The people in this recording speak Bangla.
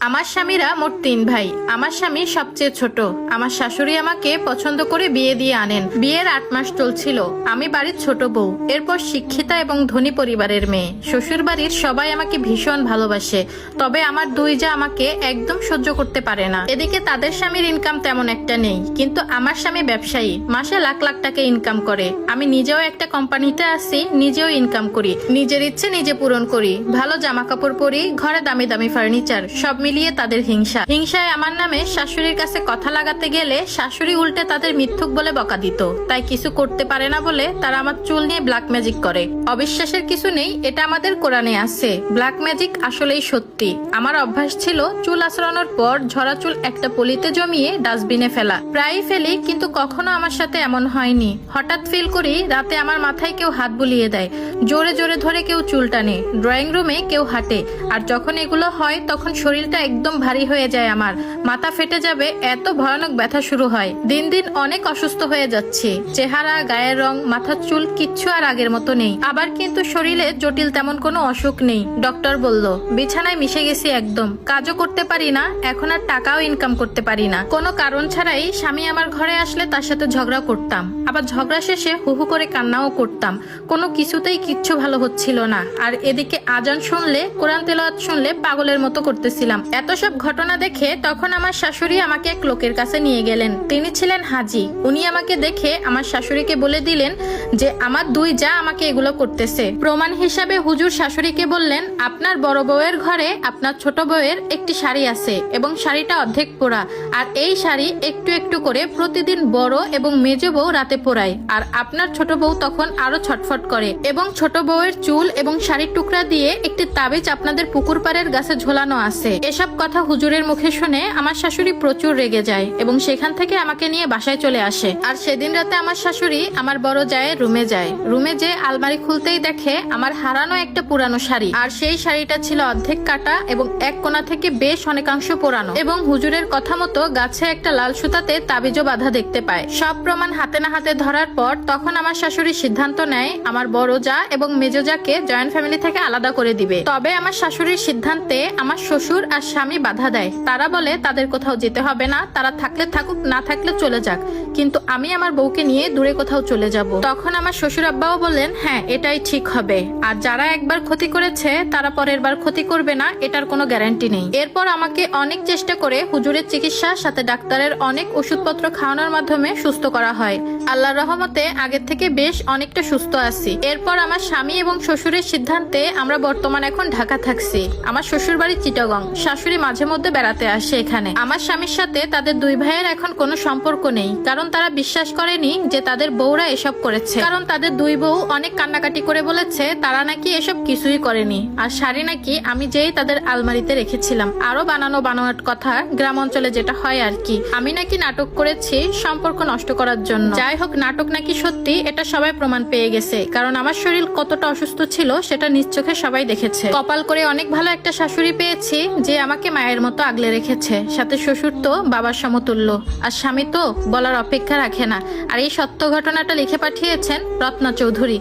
আমার স্বামীরা মোট তিন ভাই। আমার স্বামী সবচেয়ে ছোট। আমার শাশুড়ি আমাকে পছন্দ করে বিয়ে দিয়ে আনেন। বিয়ের আট মাস চলছিল। আমি বাড়ির ছোট বউ। এরপর শিক্ষিতা এবং ধনী পরিবারের মেয়ে। শ্বশুর বাড়ির সবাই আমাকে ভীষণ ভালোবাসে। তবে আমার দুই যা আমাকে একদম সহ্য করতে পারে না। এদিকে তাদের স্বামীর ইনকাম তেমন একটা নেই। কিন্তু আমার স্বামী ব্যবসায়ী। মাসে লাখ লাখ টাকা ইনকাম করে। আমি নিজেও একটা কোম্পানিতে আছি, নিজেও ইনকাম করি। নিজের ইচ্ছে নিজে পূরণ করি। ভালো জামা কাপড় পরি, ঘরে দামি দামি ফার্নিচার সব মিলিয়ে তাদের হিংসা। হিংসায় আমার নামে শাশুড়ির কাছে কথা লাগাতে গেলে শাশুড়ি উল্টে তাদের মিথ্যুক বলে বকা দিত। তাই কিছু করতে পারে না বলে তারা আমার চুল নিয়ে ব্ল্যাক ম্যাজিক করে। অবিশ্বাসের কিছু নেই, এটা আমাদের কোরআনে আছে। ব্ল্যাক ম্যাজিক আসলেই সত্যি। আমার অভ্যাস ছিল চুল আঁচড়ানোর পর ঝরা চুল একটা পলিতে জমিয়ে ডাস্টবিনে ফেলা। প্রায়ই ফেলি, কিন্তু কখনো আমার সাথে এমন হয়নি। হঠাৎ ফিল করি রাতে আমার মাথায় কেউ হাত বুলিয়ে দেয়। জোরে জোরে ধরে কেউ চুল টানে। ড্রয়িং রুমে কেউ হাঁটে। আর যখন এগুলো হয়, তখন শরীরটা একদম ভারী হয়ে যায় আমার। মাথা ফেটে যাবে, এত ভয়ানক ব্যথা শুরু হয়। দিন দিন অনেক অসুস্থ হয়ে যাচ্ছে। চেহারা, গায়ের রং, মাথার চুল কিচ্ছু আর আগের মতো নেই। আবার কিন্তু শরীরে জটিল তেমন কোনো অসুখ নেই, ডক্টর বলল। বিছানায় মিশে গেছি একদম। কাজও করতে পারি না, এখন আর টাকাও ইনকাম করতে পারি না। কোনো কারণ ছাড়াই স্বামী আমার ঘরে আসলে তার সাথে ঝগড়া করতাম। আবার ঝগড়া শেষে হুহু করে কান্নাও করতাম। কোনো কিছুতেই কিচ্ছু ভালো হচ্ছিল না। আর এদিকে আজান শুনলে, কোরআন তেলাওয়াত শুনলে পাগলের মতো করতেছিলাম। এত সব ঘটনা দেখে তখন আমার শাশুড়ি আমাকে এক লোকের কাছে নিয়ে গেলেন। তিনি ছিলেন হাজি। উনি আমাকে দেখে আমার শাশুড়িকে বলে দিলেন যে, আমার দুই যা আমাকে এগুলো করতেছে। প্রমাণ হিসাবে হুজুর শাশুড়িকে বললেন, আপনার বড় বউয়ের ঘরে আপনার ছোট বউয়ের একটি শাড়ি আছে এবং শাড়িটা অর্ধেক পোড়া। আর এই শাড়ি একটু একটু করে প্রতিদিন বড় এবং মেজ বউ রাতে পোড়ায়। আর আপনার ছোট বউ তখন আরও ছটফট করে এবং ছোট বউয়ের চুল এবং শাড়ির টুকরা দিয়ে একটি তাবিজ আপনাদের পুকুর পাড়ের গাছে ঝোলানো আছে। এসব কথা হুজুরের মুখে শুনে আমার শাশুড়ি প্রচুর রেগে যায় এবং সেখান থেকে আমাকে নিয়ে বাসায় চলে আসে। আর সেদিন রাতে আমার শাশুড়ি আমার বড় জায়ের রুমে যায়। রুমে যে আলমারি খুলতেই দেখে আমার হারানো একটা পুরানো শাড়ি। আর সেই শাড়িটা ছিল অর্ধেক কাটা এবং এক কোণা থেকে বেশ অনেকাংশ পোড়ানো এবং হুজুরের কথা মতো গাছে একটা লাল সুতাতে তাবিজও বাধা দেখতে পায়। সব প্রমাণ হাতে না হাতে ধরার পর তখন আমার শাশুড়ি সিদ্ধান্ত নেয় আমার বড় যা এবং মেজ যাকে জয়েন্ট ফ্যামিলি থেকে আলাদা করে দিবে। তবে আমার শাশুড়ির সিদ্ধান্তে আমার শ্বশুর আর স্বামী বাধা দেয়। তারা বলে, তাদের কোথাও যেতে হবে না। তারা থাকলে থাকুক, না থাকলে চলে যাক। কিন্তু আমি আমার বউকে নিয়ে দূরে কোথাও চলে যাব। তখন আমার শ্বশুর আব্বাও বললেন হ্যাঁ এটাই ঠিক হবে। আর যারা একবার ক্ষতি করেছে, তারা পরের বার ক্ষতি করবে না, এটার কোনো গ্যারান্টি নেই। এরপর আমাকে অনেক চেষ্টা করে হুজুরের চিকিৎসা সাথে ডাক্তারের অনেক ওষুধপত্র খাওয়ানোর মাধ্যমে সুস্থ করা হয়। আল্লাহর রহমতে আগের থেকে বেশ অনেকটা সুস্থ আছি। এরপর আমার স্বামী এবং শ্বশুরের সিদ্ধান্তে আমরা বর্তমান এখন ঢাকা থাকছি। আমার শ্বশুর বাড়ি চিটাগং শাশুড়ি মাঝে মধ্যে বেড়াতে আসে এখানে। আমার স্বামীর সাথে তাদের দুই ভাইয়ের এখন কোনো সম্পর্ক নেই, কারণ তারা বিশ্বাস করেনি যে তাদের বউরা এসব করেছে। কারণ তাদের দুই বউ অনেক কান্নাকাটি করে বলেছে, তারা নাকি এসব কিছুই করেনি। আর শাড়ি নাকি আমি যেই তাদের আলমারিতে রেখেছিলাম। আরও বানানো বানোয়াট কথা গ্রাম অঞ্চলে যেটা হয় আর কি। আমি নাকি নাটক করেছি সম্পর্ক নষ্ট করার জন্য। যাই হোক, নাটক নাকি সত্যি, এটা সবাই প্রমাণ পেয়ে গেছে। কারণ আমার শরীর কতটা অসুস্থ ছিল, সেটা নিজ চোখে সবাই দেখেছে। কপাল করে অনেক ভালো একটা শাশুড়ি পেয়েছি, যে আমাকে মায়ের মতো আগলে রেখেছে। সাথে শ্বশুর তো বাবার সমতুল্য। আর স্বামী তো বলার অপেক্ষা রাখে না। আর এই সত্য ঘটনাটা লিখে পাঠিয়েছেন রত্না চৌধুরী।